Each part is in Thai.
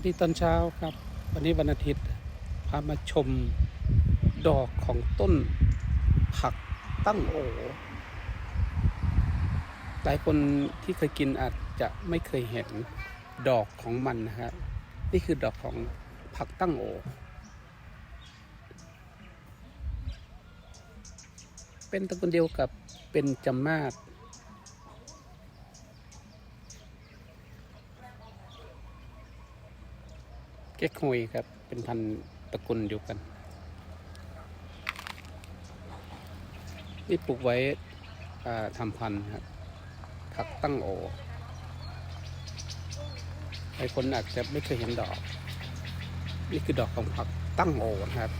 วัสดีตอนเช้าครับ วันนี้วันอาทิตย์พามาชมดอกของต้นผักตั้งโอ หลายคนที่เคยกินอาจจะไม่เคยเห็นดอกของมันนะครับนี่คือดอกของผักตั้งโอ เป็นตระกูลเดียวกับเป็นจำมาศ เก๊กฮวยครับ เป็นพันธุ์ตระกูลเดียวกัน นี่ปลูกไว้ทำพันธุ์ครับผักตั้งโอหลายคนอาจจะไม่เคยเห็นดอก นี่คือดอกของผักตั้งโอนะครับ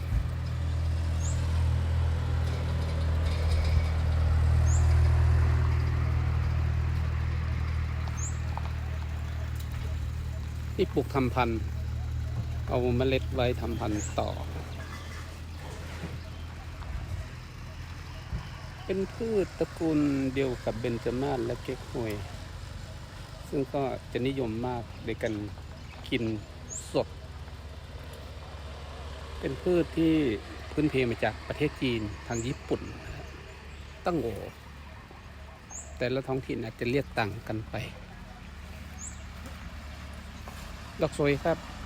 นี่ปลูกทำพันธุ์ เอาเมล็ดไว้ทำพันธุ์ต่อ เป็นพืชตระกูลเดียวกับเบญจามาและเก๊กฮวย ซึ่งก็จะนิยมมากในการกินสด เป็นพืชที่พื้นเพมาจากประเทศจีนทางญี่ปุ่น ตั้งโอแต่ละท้องถิ่นอาจจะเรียกต่างกันไปดอกสวยครับ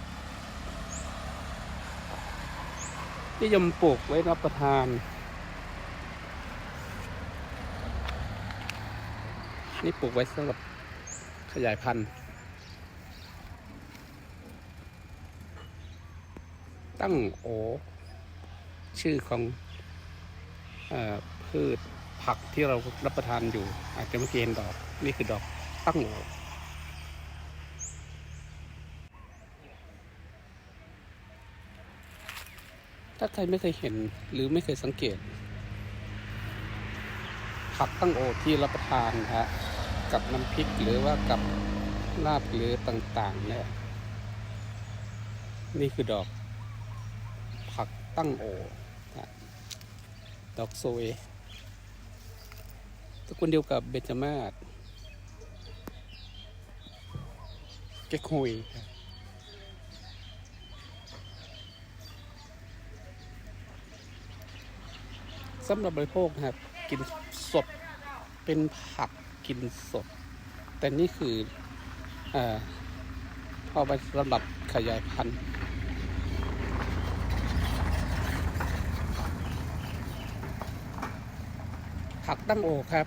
นิยมปลูกไว้รับประทาน นี่ปลูกไว้สำหรับขยายพันธุ์ ตั้งโอ ชื่อของอพืชผักที่เรารับประทานอยู่ อาจจะไม่เกณฑ์ดอก นี่คือดอกตั้งโอ ถ้าใครไม่เคยเห็นหรือไม่เคยสังเกต ผักตั้งโอที่รับประทานนะฮะกับน้ำพริกหรือว่ากับลาบหรือต่างๆเนี่ยนี่คือดอก ผักตั้งโอนะดอกโซเอตระกูลเดียวกับเบจมาศเก๊กฮวยครับ สำหรับบริโภคนะครับ กินสดเป็นผักกินสด แต่นี่คือเอ่อเอาไปสำหรับขยายพันธุ์ผักตั้งโอครับ